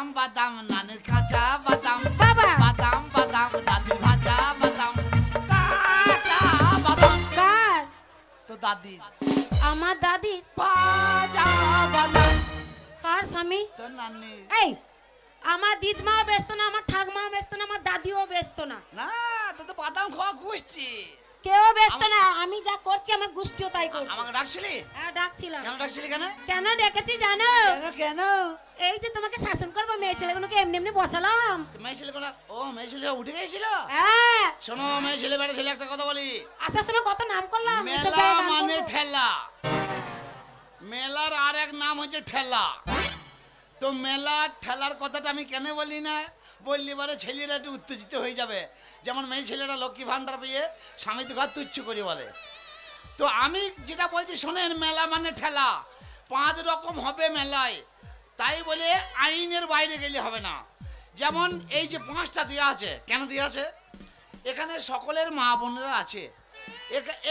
বাদাম বাদাম নানের কাঁচা বাদাম। বাবা। বাদাম বাদাম দাদি ভাজা বাদাম। কার? তো দাদি আমার দাদি ভাজা বাদাম। কার স্বামী? তো নানি এই আমার দিদমাও ব্যস্ত না আমার ঠাকমাও ব্যস্ত না আমার দাদিও ব্যস্ত না। না তো বাদাম খাওয়া গুছছি কেউ ব্যস্ত না আমি যা করছি আমার গোষ্ঠীও তাই করছে। আমাকে ডাকছিলি? হ্যাঁ ডাকছিলাম। কেন ডাকছিলি কেন? কেন ডেকেছি জানো? কেন কেন? এই যে তোমাকে শাসন করব মেয়ে ছেলেগুলোকে এমনি এমনি বসালাম। মেয়ে ছেলে কোনা ও মেয়ে ছেলে উঠে গেছিল? হ্যাঁ। শোনো মেয়ে ছেলে বেটা ছেলে একটা কথা বলি। আসার সময় কত নাম করলাম মেলা মানে ঠেলা। মেলার আর এক নাম হচ্ছে ঠেলা। তো মেলার ঠেলার কথাটা আমি কেন বলি না? বললি বারে ছেলেরা একটু উত্তেজিত হয়ে যাবে। যেমন মেয়ে ছেলেরা লক্ষ্মী ভান্ডার পেয়ে স্বামী ঘর তুচ্ছ করি বলে। তো আমি যেটা বলছি শোনেন, মেলা মানে ঠেলা। পাঁচ রকম হবে মেলায়। তাই বলে আইনের বাইরে গেলে হবে না। যেমন এই যে পাঁচটা দেওয়া আছে, কেন দেওয়া আছে? এখানে সকলের মা বোনেরা আছে।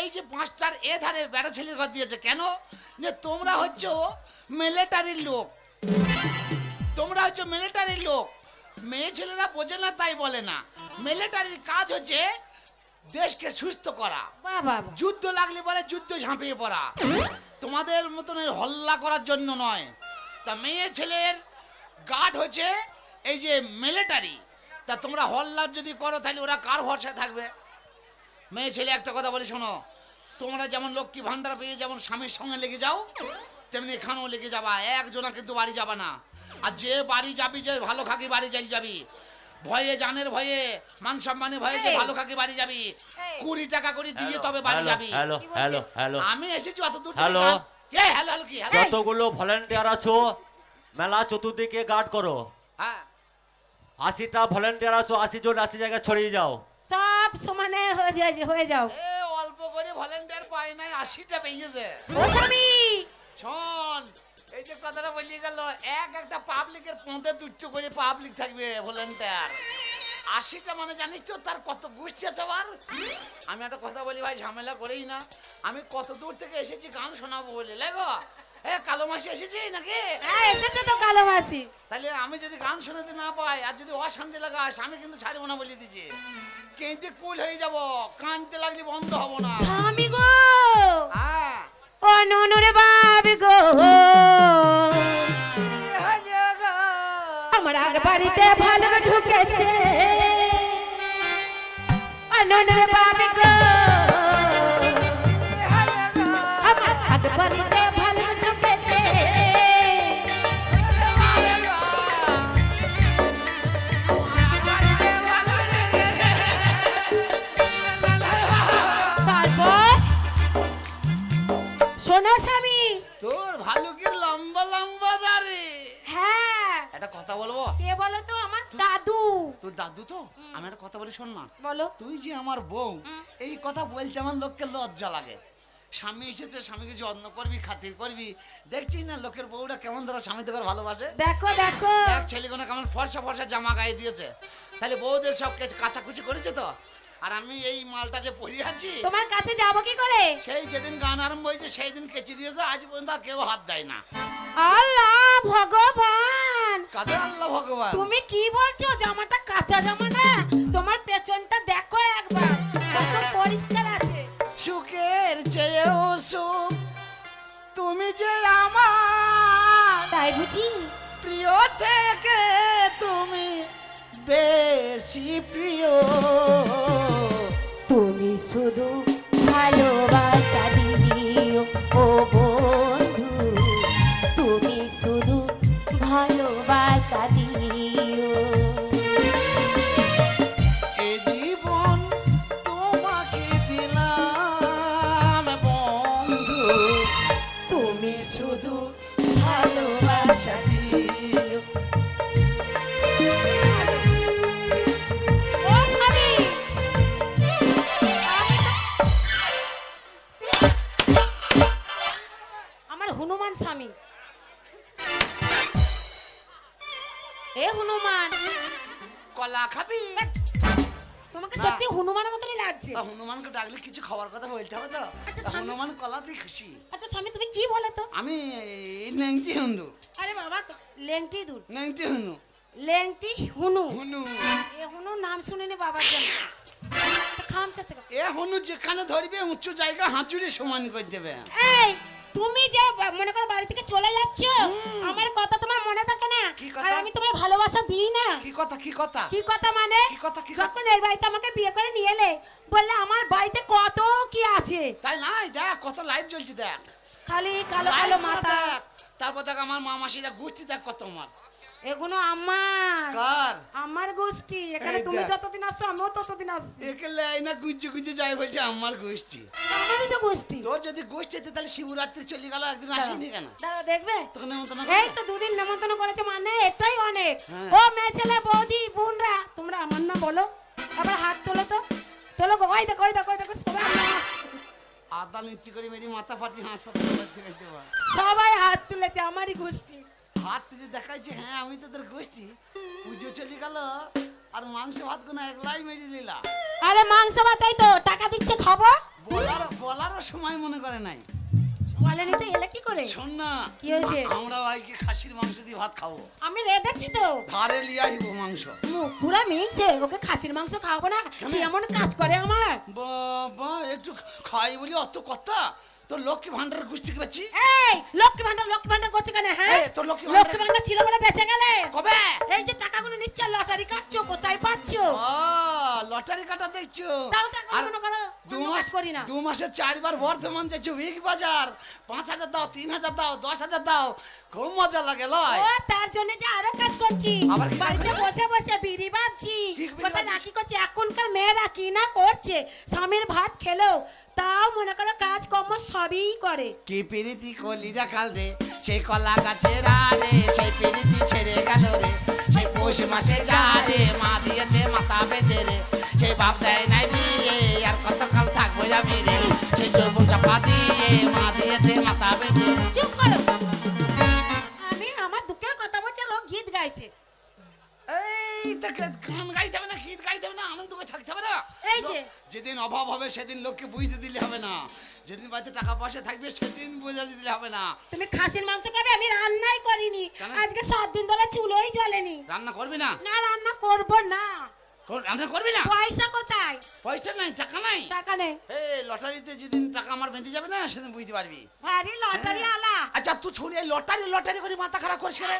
এই যে পাঁচটার এ ধারে বেড়া ছেলের ঘর দিয়েছে, কেন? যে তোমরা হচ্ছে মিলিটারির লোক। তোমরা হচ্ছে মিলিটারির লোক। মেয়ে ছেলেরা বোঝে না তাই বলে না। মিলিটারির কাজ হচ্ছে দেশকে সুস্থ করা। যুদ্ধ লাগলে পরে যুদ্ধ ঝাঁপিয়ে পড়া। তোমাদের মতন হল্লা করার জন্য নয়। তা মেয়ে ছেলের গার্ড হচ্ছে এই যে মিলিটারি তা তোমরা হল্লা যদি করো তাহলে ওরা কার ভরসা থাকবে? মেয়ে ছেলে একটা কথা বলি শোনো। তোমরা যেমন লক্ষ্মী ভান্ডার পেয়ে যেমন স্বামীর সঙ্গে লেগে যাও তেমনি এখানেও লেগে যাবা। একজনা কিন্তু বাড়ি যাবা না। আর যে বাড়ি যাবি যে ভালো খাকি বাড়ি চাই যাবি। ভয়ে জানের ভয়ে মান সম্মানের ভয়ে যে ভালো খাকি বাড়ি যাবি। কুড়ি টাকা করে দিয়ে তবে বাড়ি যাবি। Hello hello hello. আমি এসেছি অত দূর হ্যালো। হ্যালো হ্যালো কি? হ্যালো। যতগুলো ভলেন্টিয়ার আছো মেলা চতুর্দিকে গার্ড করো। হ্যাঁ। আশিটা ভলেন্টিয়ার আছো আশি জন আশি জায়গায় ছড়িয়ে যাও। সব সমানে হয়ে যায় হয়ে যাও। করে ভলেন্টিয়ার পায় নাই আশিটা পেয়েছে ও স্বামী শোন এই যে কথাটা বলি গেল এক একটা পাবলিকের পথে তুচ্ছ করে পাবলিক থাকবে ভলেন্টিয়ার। আশিটা মানে জানিস তো তার কত গোষ্ঠী আছে আবার? আমি একটা কথা বলি ভাই ঝামেলা করেই না। আমি কত দূর থেকে এসেছি গান শোনাবো বলে লেগো। এ কালো মাসি এসেছি নাকি? হ্যাঁ এসেছ তো কালো মাসি। তাহলে আমি যদি গান শোনাতে না পাই আর যদি অশান্তি লাগাস আমি কিন্তু ছাড়বো না বলে দিচ্ছি কেঁদে কুল হয়ে যাব কানতে লাগলে বন্ধ হব না। স্বামী গো! হ্যাঁ। ও ননুরে বাবি গো! আমার আগে বাড়িতে ভালো ঢুকেছে। ননুরে বাবি গো! দাদু তো আমি একটা কথা বলি শোন না বলো। তুই যে আমার বউ এই কথা বলতে আমার লোককে লজ্জা লাগে। স্বামী এসেছে স্বামীকে যত্ন করবি খাতির করবি। দেখছিস না লোকের বউটা কেমন ধরা স্বামী তোকে ভালোবাসে? দেখো দেখো। এক ছেলেগুলো কেমন ফর্সা ফর্সা জামা গায়ে দিয়েছে। তাহলে বউদের সব কাচাকুচি করেছে তো? আর আমি এই মালটা যে পরে আছি তোমার কাছে যাব কি করে? সেই যেদিন গান আরম্ভ হয়েছে সেই দিন কেচে দিয়েছে আজ পর্যন্ত আর কেউ হাত দেয় না। আল্লাহ ভগবান! কাদের আল্লাহ ভগবান? তুমি কি বলছো? জামাটা শুধু ভালোবাসা দিও। এ জীবন তোমাকে দিলাম বন্ধু। তুমি শুধু ভালোবাসা দিও। আমার হনুমান স্বামী। এ হনুমান। কলা খাবি? তোমাকে সত্যি হনুমানের মতনই লাগছে। তা হনুমানকে ডাকলে কিছু খাওয়ার কথা বলতে হবে তো। আচ্ছা, তা স্বামী- হনুমান কলাতেই খুশি। আচ্ছা স্বামী তুমি কি বলে তো? আমি নেংটি হুন্দু আরে বাবা তো লেংটি দূর নেংটি হুনু। লেংটি হুনু। হুনু। এ হুনু নাম শুনিনি বাবার জন্য। এ হুনু যেখানে ধরবে উঁচু জায়গা হাঁচুড়ে সমান করে দেবে। এই তুমি যে মনে করো বাড়ি থেকে চলে যাচ্ছ আমার কথা তোমার মনে থাকে না। আর আমি তোমায় ভালোবাসা দিই না। কি কথা কি কথা? কি কথা মানে? কি কথা, কি কথা? যখন এই বাড়িতে আমাকে বিয়ে করে নিয়ে এলে বললে আমার বাড়িতে কত কি আছে? তাই নাই দেখ কত লাইট জ্বলছে দেখ। খালি কালো কালো মাথা। তারপর দেখ আমার মামাসিরা গুষ্টি দেখ কত আমার। এগুলো আমার। কার? আমার গোষ্ঠী। এখানে তুমি যতদিন আসছো আমিও ততদিন আসছি। একেলে এই না গুঞ্জে গুঞ্জে যাই বলছে আমার গোষ্ঠী। আমারই তো গোষ্ঠী। তোর যদি গোষ্ঠী হতো তাহলে শিবরাত্রি চলে গেল একদিন আসেনি কেন? দাঁড়া দেখবে? তোকে নেমন্তন্ন এই? তো দুদিন নেমন্তন্ন করেছে মানে এটাই অনেক হ্যাঁ। ও মেয়ে ছেলে বৌদি বোনরা তোমরা আমার না বলো। আবার হাত তোলো তো। তোলো গো ওই দেখো ওই দেখো ওই দেখো সবাই আদা লিচি করে মেরি মাথা ফাটি হাসপাতালে সবাই হাত তুলেছে আমারই গোষ্ঠী। তুলে দেখাইছে হ্যাঁ আমি তোদের গোষ্ঠী। পুজো চলে গেল আর মাংস ভাত কোনো একলাই মেরে দিলা আরে মাংস ভাতাই তো টাকা দিচ্ছে খাব বলার বলারও সময় মনে করে নাই। বলেনি তো এলে কি করে? শোন না কি হয়েছে? আমরা ভাইকে খাসির মাংস দিয়ে ভাত খাব। আমি রেঁধেছি তো। ধারে লিয়ে আসব মাংস। মুখ পুরা মিংছে ওকে খাসির মাংস খাওয়াবো না। কি এমন কাজ করে আমার? বাবা একটু খাই বলি অত কথা? তোর লক্ষ্মী ভান্ডারের গোষ্ঠী কি পাচ্ছি এই লক্ষ্মী ভান্ডার লক্ষ্মী ভান্ডার করছে কেন হ্যাঁ? তোর লক্ষ্মী লক্ষ্মী ভান্ডার- ভান্ডার ছিল বলে বেঁচে গেলে। কবে? এই যে টাকাগুলো নিচ্ছে লটারি কাটছো কোথায় পাচ্ছো? ও লটারি কাটা দেখছ? তাও দু মাস করি না। দু মাসে চারবার বর্ধমান যাচ্ছ বাজার। পাঁচ হাজার দাও তিন হাজার দাও দশ হাজার দাও। খুব মজা লাগে লয়। ও তার জন্য যে আরও কাজ করছি। বাড়িতে বসে বসে বিড়ি বিড়ি কোথায় নাকি করছে? এখনকার মেয়েরা কি না করছে? স্বামীর ভাত খেলো তাও মনে করো কাজ কর্ম সবই করে কি পিরিতি কলিরা কাল রে সেই কলা গাছের রে সেই পিরিতি ছেড়ে গেল রে সেই পৌষ মাসে যা রে মা দিয়েছে মাথা বেঁধে রে সে বাপ দেয় নাই বিয়ে আর কতকাল থাকব যাবি রে সেই যৌবন চাপা দিয়ে মা দিয়েছে মাথা বেঁধে। চুপ যেদিন অভাব হবে সেদিন লোককে বুঝতে দিলে হবে না। যেদিন বাড়িতে টাকা পয়সা থাকবে সেদিন বোঝাতে দিলে হবে না। তুমি খাসির মাংস খাবে? আমি রান্নাই করিনি। কেন? আজকে সাত দিন ধরে চুলোই জ্বলেনি। রান্না করবি না? না রান্না করব না। কর- রান্না করবি না? পয়সা কোথায়? পয়সা নাই টাকা নাই। টাকা নেই। এই লটারিতে যেদিন টাকা আমার বেঁধে যাবে না সেদিন বুঝতে পারবি। ভারী লটারি আলা আচ্ছা তুই ছড়ি লটারি লটারি করে মাথা খারাপ করিস কেন?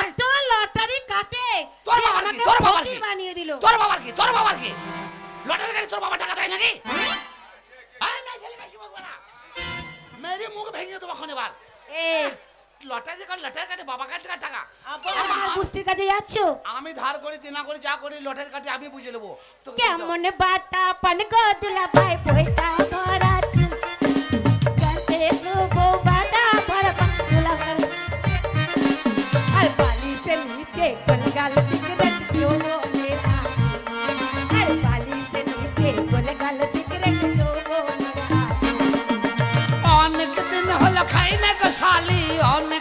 এত লটারি কাটে তোর যে বাবার কি? আমাকে তোর বাবার ফকির কি? বানিয়ে দিল। তোর বাবার কি? তোর বাবার কি? লটারি গাড়ি তোর বাবা টাকা দেয় নাকি। মেরে মুখ ভেঙে দেবো এখন এবার। লটারি কাটে লটারি কাটে বাবা কাটে টাকা গোষ্ঠীর কাছে যাচ্ছ? আমি ধার করি দিনা করি যা করি লটারি কাটে আমি বুঝে নেব। কেমন বাতা পান গদুলা ভাই পয়সা করাছি কাছে শালি অনেক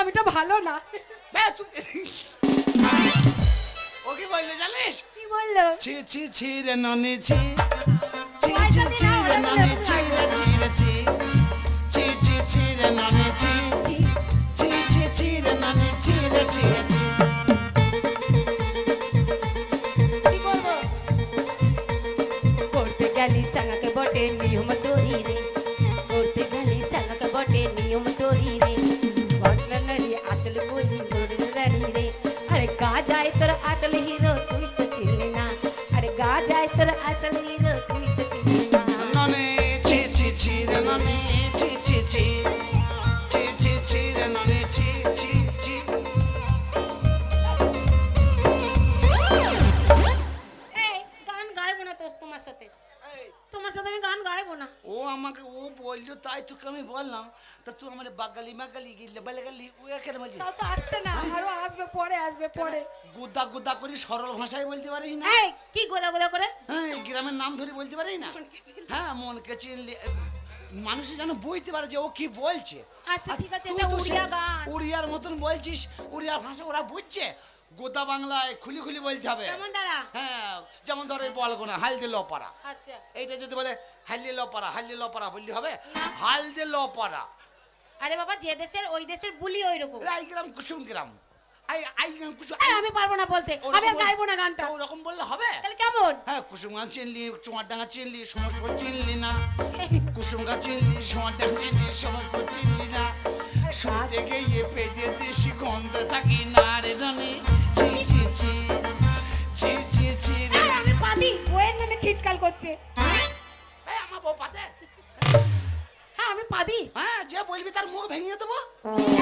স্বামীটা ভালো না। ও কি বললে জানিস? কি বলল? ছি ছি ছি রে ননি ছি। ছি ছি ছি রে ননি ছি রে ছি রে ছি। ছি ছি ছি রে ননি ছি। তা তুই আমার বাগালি মাগালি গিলে বলছি তাও তো আসছে না আরও আসবে পরে আসবে পরে। গুদ্দা গুদ্দা করে সরল ভাষায় বলতে পারিস না? এই কি গোদা গোদা করে? হ্যাঁ গ্রামের নাম ধরে বলতে পারিস না? হ্যাঁ মনকে চিনলি। মানুষ যেন বুঝতে পারে যে ও কি বলছে। আচ্ছা, ঠিক আছে, এটা উড়িয়া গান। উড়িয়ার মতন বলছিস উড়িয়া ভাষা ওরা বুঝছে? গোদা বাংলায় খুলি খুলি বলতে হবে। হ্যাঁ যেমন ধরো এই বলগো না হালদি লপাড়া আচ্ছা। এইটা যদি বলে হালদি লপাড়া হালদি লপাড়া বললি হবে? হালদি লপাড়া আরে বাবা যে দেশের ওই দেশের বুলি ওই রকম আই গ্রাম কুসুম গ্রাম। আই আই গ্রাম কুসুম আমি পারব না বলতে। আমি গাইবো না গানটা। ওরকম বললে হবে? তাহলে কেমন? হ্যাঁ কুসুম গাছ চিনলি চুমার ডাঙা চিনলি সমস্ত চিনলি না। কুসুম গাছ চিনলি সোমার ডাঙা চিনলি সমস্ত চিনলি না। শুনতে গিয়ে পেজে দেশি গন্ধ থাকি না রে রানি ছি ছি ছি ছি ছি ছি আমি পাদি ওয়ের নামে খিটকাল করছে। এই আমার বউ পাতে? হ্যাঁ হ্যাঁ যে বলবি তার মুখ ভেঙে দেবো।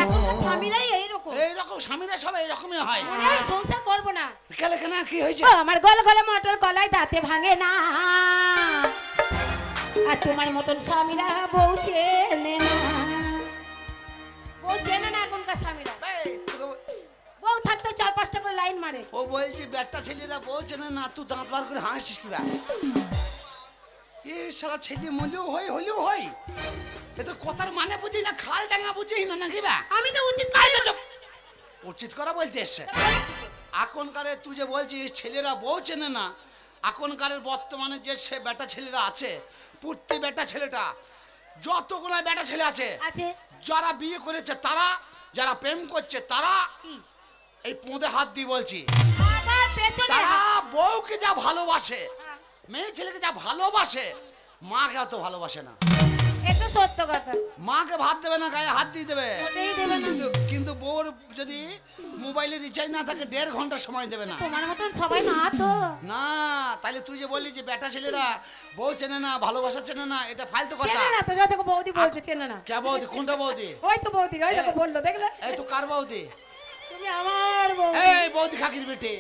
এখন তো স্বামীরাই এইরকম। এইরকম স্বামীরা সব এইরকমই হয়। মনে হয় সংসার করব না। কেলে কেন কি হয়েছে? ও আমার গলে গলে মটর কলাই দাঁতে ভাঙে না। আর তোমার মতন স্বামীরা বউ চেনে না। বউ চেনে না এখনকার স্বামীরা। এই, তোকে- বউ থাকতো চার পাঁচটা করে লাইন মারে। ও বলছি ব্যাটটা ছেলেরা বলছে না না তুই দাঁত বার করে হাসিস কিবা এ সারা ছেলে মলেও হয় হলেও হয়। এ তো কথার মানে বুঝি না খাল ডাঙ্গা বুঝি না নাকি বা? আমি তো উচিত চুপ। উচিত করা বলতে এসছে। এখনকারে তুই যে বলছিস ছেলেরা বউ চেনে না। এখনকারের বর্তমানে যে সে বেটা ছেলেরা আছে প্রতি বেটা ছেলেটা যতগুলো বেটা ছেলে আছে যারা বিয়ে করেছে তারা যারা প্রেম করছে তারা এই পোঁদে হাত দিয়ে বলছি। তারা বউকে যা ভালোবাসে মেয়ে ছেলেকে যা ভালোবাসে মাকে অত ভালোবাসে না। এটা সত্য কথা। মাকে ভাত দেবে না গায়ে হাত দিয়ে দেবে। কিন্তু কিন্তু বউর যদি মোবাইলে রিচার্জ না থাকে দেড় ঘণ্টা সময় দেবে না। তোমার মতন সবাই না তো। না তাহলে তুই যে বললি যে বেটা ছেলেরা বউ চেনে না ভালোবাসা চেনে না এটা ফালতু কথা। চেনে না তো যত বৌদি বলছে চেনে না। কে বৌদি? কোনটা বৌদি? ওই তো বৌদি ওই দেখো বলল দেখলে? এই তো কার বৌদি? তুমি আমার বৌদি। এই বৌদি খাকির বেটে।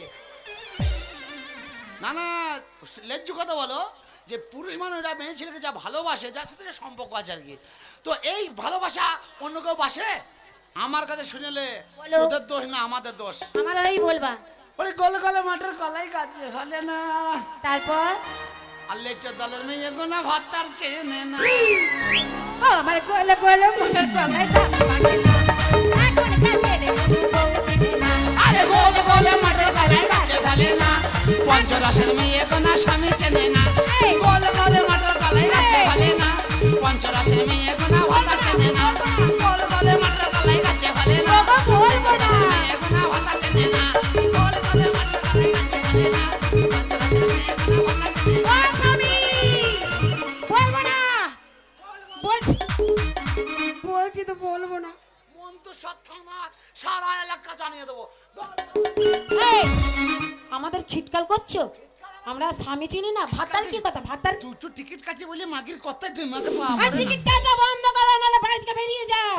না না লেজ্জু কথা বলো যে পুরুষ মানুষরা মেয়ে ছেলেকে যা ভালোবাসে যার সাথে সম্পর্ক আছে আর কি। তো এই ভালোবাসা অন্য কেউ বাসে? আমার কাছে শুনেলে ওদের দোষ না আমাদের দোষ? আমার ওই বলবা। ওরে গলে গলে মাঠের কলাই গাছে ফলে না। তারপর? আর লেকচার দলের মেয়ে গোনা ভাত তার চেনে না। ও আমার গোলে গোলে মোটর কলাই না। না। আরে গলে গলে মাঠের কলাই গাছে ফলে না। পঞ্চরসের মেয়ে গোনা স্বামী চেনে না। গলে গলে মাঠের কলাই গাছে ফলে না। পঞ্চরসের মেয়ে গোনা ভাতা চেনে না। গলে গলে মাঠের কলাই গাছে ফলে না। না। মেয়ে তো সারা এলাকা জানিয়ে দেবো। আমাদের খিটকাল করছ? আমরা স্বামী চিনি না ভাতার কি? কথা ভাতার? তুই টিকিট কাটি বলে মাগির কথা তুই মাকে টিকিট কাটা বন্ধ করো নাহলে বাড়ি থেকে বেরিয়ে যাও।